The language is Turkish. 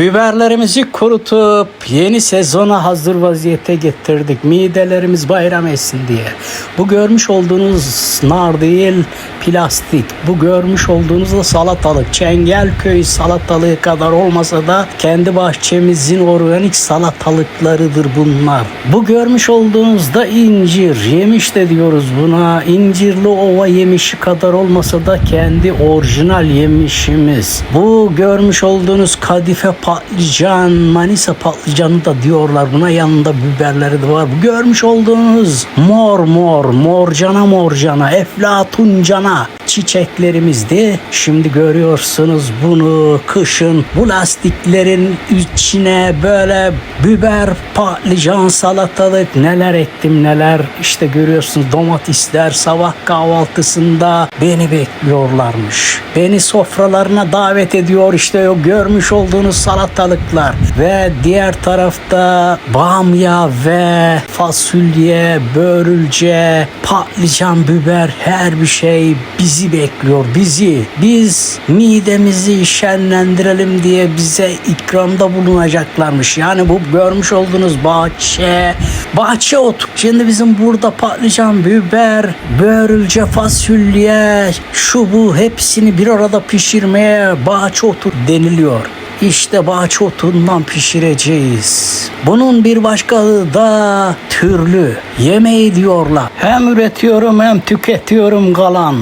Biberlerimizi kurutup yeni sezona hazır vaziyete getirdik. Midelerimiz bayram etsin diye. Bu görmüş olduğunuz nar değil plastik. Bu görmüş olduğunuz da salatalık. Çengelköy salatalığı kadar olmasa da kendi bahçemizin organik salatalıklarıdır bunlar. Bu görmüş olduğunuz da incir. Yemiş de diyoruz buna. İncirli ova yemişi kadar olmasa da kendi orijinal yemişimiz. Bu görmüş olduğunuz kadife patlıcan, Manisa patlıcanı da diyorlar buna. Yanında biberleri de var. Bu görmüş olduğunuz mor mor, morcana morcana, eflatuncana çiçeklerimizdi. Şimdi görüyorsunuz bunu kışın bu lastiklerin içine böyle biber, patlıcan, salatalık neler ektim neler. İşte görüyorsunuz domatesler sabah kahvaltısında beni bekliyorlarmış. Beni sofralarına davet ediyor işte o görmüş olduğunuz salatalıklar ve diğer tarafta bamya ve fasulye, börülce, patlıcan, biber her bir şey bizi bekliyor bizi. Biz midemizi şenlendirelim diye bize ikramda bulunacaklarmış. Yani bu görmüş olduğunuz bahçe, bahçe otu. Şimdi bizim burada patlıcan, biber, börülce, fasulye, şu bu hepsini bir arada pişirmeye bahçe otu deniliyor. İşte bahçe otundan pişireceğiz. Bunun bir başka adı da türlü. Yemeği diyorlar. Hem üretiyorum hem tüketiyorum kalan.